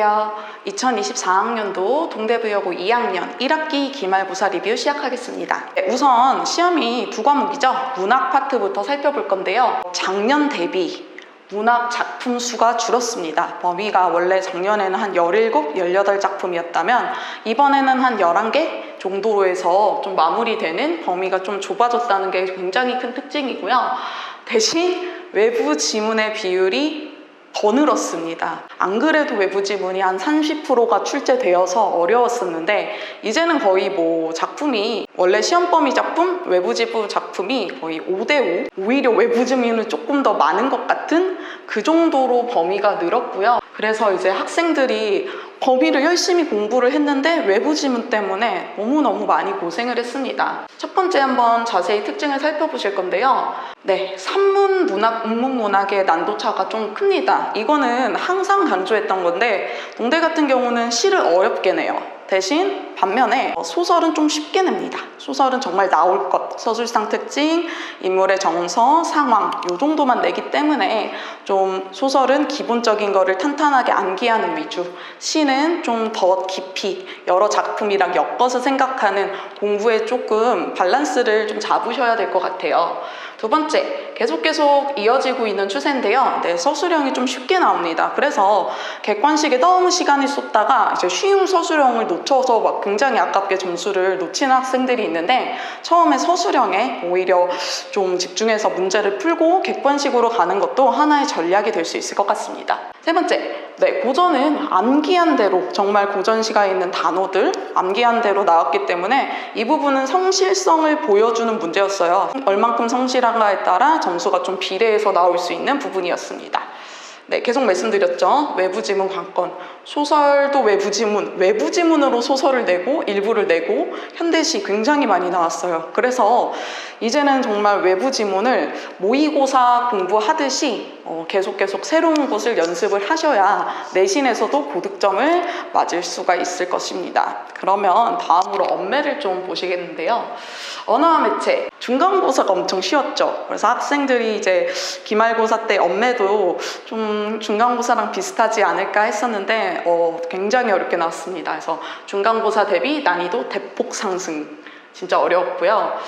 안녕하세요. 2024학년도 동대부여고 2학년 1학기 기말고사 리뷰 시작하겠습니다. 네, 우선 시험이 두 과목이죠. 문학 파트부터 살펴볼 건데요. 작년 대비 문학 작품 수가 줄었습니다. 범위가 원래 작년에는 한 17, 18작품이었다면 이번에는 한 11개 정도로 해서 좀 마무리되는 범위가 좀 좁아졌다는 게 굉장히 큰 특징이고요. 대신 외부 지문의 비율이 더 늘었습니다. 안 그래도 외부 지문이 한 30%가 출제되어서 어려웠었는데 이제는 거의 뭐 작품이 원래 시험 범위 작품, 외부 지문 작품이 거의 5대 5 오히려 외부 지문은 조금 더 많은 것 같은 그 정도로 범위가 늘었고요. 그래서 이제 학생들이 범위를 열심히 공부를 했는데 외부 지문 때문에 너무너무 많이 고생을 했습니다. 첫 번째 한번 자세히 특징을 살펴보실 건데요. 네, 산문 문학, 운문 문학의 난도차가 좀 큽니다. 이거는 항상 강조했던 건데 동대 같은 경우는 시를 어렵게 내요. 대신 반면에 소설은 좀 쉽게 냅니다. 소설은 정말 나올 것, 서술상 특징, 인물의 정서, 상황 요 정도만 내기 때문에 좀 소설은 기본적인 거를 탄탄하게 암기하는 위주, 시는 좀 더 깊이 여러 작품이랑 엮어서 생각하는 공부에 조금 밸런스를 좀 잡으셔야 될 것 같아요. 두 번째, 계속 계속 이어지고 있는 추세인데요. 네, 서술형이 좀 쉽게 나옵니다. 그래서 객관식에 너무 시간을 쏟다가 이제 쉬운 서술형을 놓쳐서 막 굉장히 아깝게 점수를 놓치는 학생들이 있는데 처음에 서술형에 오히려 좀 집중해서 문제를 풀고 객관식으로 가는 것도 하나의 전략이 될 수 있을 것 같습니다. 세 번째, 네, 고전은 암기한 대로 정말 고전시가 있는 단어들 암기한 대로 나왔기 때문에 이 부분은 성실성을 보여주는 문제였어요. 얼만큼 성실한가에 따라 점수가 좀 비례해서 나올 수 있는 부분이었습니다. 네, 계속 말씀드렸죠. 외부 지문 관건. 소설도 외부 지문, 외부 지문으로 소설을 내고 일부를 내고 현대시 굉장히 많이 나왔어요. 그래서 이제는 정말 외부 지문을 모의고사 공부하듯이 어, 계속 계속 새로운 것을 연습을 하셔야 내신에서도 고득점을 맞을 수가 있을 것입니다. 그러면 다음으로 엄매를 좀 보시겠는데요. 언어와 매체 중간고사가 엄청 쉬웠죠. 그래서 학생들이 이제 기말고사 때 엄매도 좀 중간고사랑 비슷하지 않을까 했었는데 어, 굉장히 어렵게 나왔습니다. 그래서 중간고사 대비 난이도 대폭 상승 진짜 어려웠고요.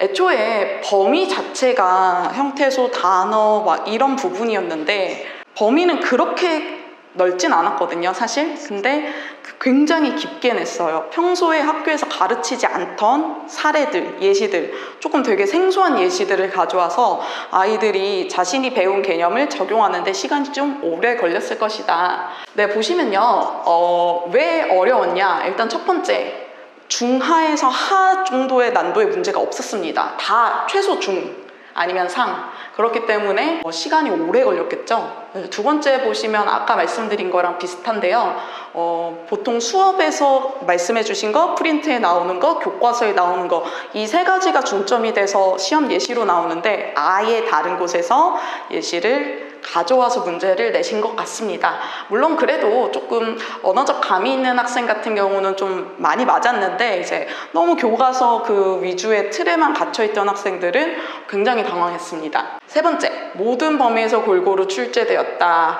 애초에 범위 자체가 형태소 단어 막 이런 부분이었는데 범위는 그렇게 넓진 않았거든요, 사실. 근데 굉장히 깊게 냈어요. 평소에 학교에서 가르치지 않던 사례들, 예시들, 조금 되게 생소한 예시들을 가져와서 아이들이 자신이 배운 개념을 적용하는데 시간이 좀 오래 걸렸을 것이다. 네, 보시면요. 어, 왜 어려웠냐? 일단 첫 번째, 중하에서 하 정도의 난도의 문제가 없었습니다. 다 최소 중 아니면 상. 그렇기 때문에 어, 시간이 오래 걸렸겠죠. 네, 두 번째 보시면 아까 말씀드린 거랑 비슷한데요. 어, 보통 수업에서 말씀해 주신 거, 프린트에 나오는 거, 교과서에 나오는 거, 이 세 가지가 중점이 돼서 시험 예시로 나오는데 아예 다른 곳에서 예시를 가져와서 문제를 내신 것 같습니다. 물론 그래도 조금 언어적 감이 있는 학생 같은 경우는 좀 많이 맞았는데 이제 너무 교과서 그 위주의 틀에만 갇혀있던 학생들은 굉장히 당황했습니다. 세 번째, 모든 범위에서 골고루 출제되었다.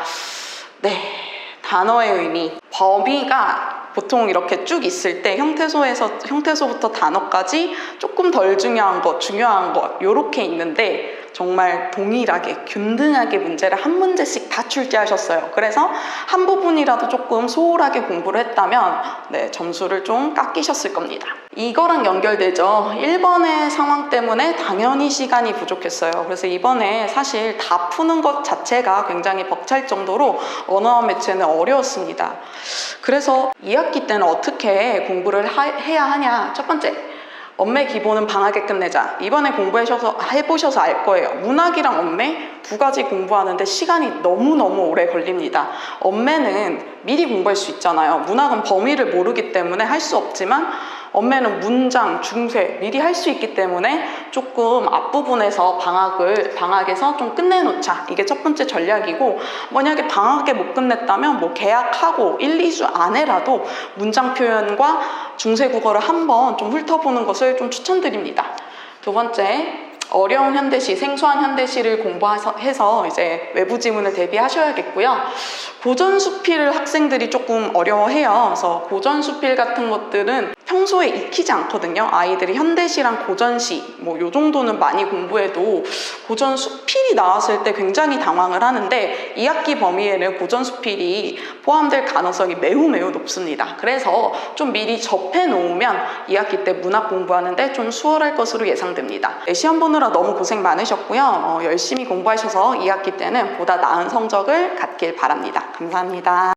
네, 단어의 의미. 범위가 보통 이렇게 쭉 있을 때 형태소에서 형태소부터 단어까지 조금 덜 중요한 것, 중요한 것 이렇게 있는데 정말 동일하게 균등하게 문제를 한 문제씩 다 출제하셨어요. 그래서 한 부분이라도 조금 소홀하게 공부를 했다면 네, 점수를 좀 깎이셨을 겁니다. 이거랑 연결되죠. 1번의 상황 때문에 당연히 시간이 부족했어요. 그래서 이번에 사실 다 푸는 것 자체가 굉장히 벅찰 정도로 언어와 매체는 어려웠습니다. 그래서 2학기 때는 어떻게 공부를 하- 해야 하냐? 첫 번째, 엄매 기본은 방학에 끝내자. 이번에 공부하셔서 해보셔서 알 거예요. 문학이랑 엄매 두 가지 공부하는데 시간이 너무너무 오래 걸립니다. 엄매는 미리 공부할 수 있잖아요. 문학은 범위를 모르기 때문에 할 수 없지만 엄매는 문장, 중세 미리 할 수 있기 때문에 조금 앞부분에서 방학을 방학에서 좀 끝내놓자. 이게 첫 번째 전략이고 만약에 방학에 못 끝냈다면 뭐 계약하고 1, 2주 안에라도 문장 표현과 중세 국어를 한번 좀 훑어보는 것을 좀 추천드립니다. 두 번째, 어려운 현대시, 생소한 현대시를 공부해서 해서 이제 외부 지문을 대비하셔야겠고요. 고전 수필을 학생들이 조금 어려워해요. 그래서 고전 수필 같은 것들은 평소에 익히지 않거든요. 아이들이 현대시랑 고전시 뭐 요 정도는 많이 공부해도 고전 수필이 나왔을 때 굉장히 당황을 하는데 2학기 범위에는 고전 수필이 포함될 가능성이 매우 매우 높습니다. 그래서 좀 미리 접해 놓으면 2학기 때 문학 공부하는데 좀 수월할 것으로 예상됩니다. 네, 시험 보느라 너무 고생 많으셨고요. 어, 열심히 공부하셔서 2학기 때는 보다 나은 성적을 갖길 바랍니다. 감사합니다.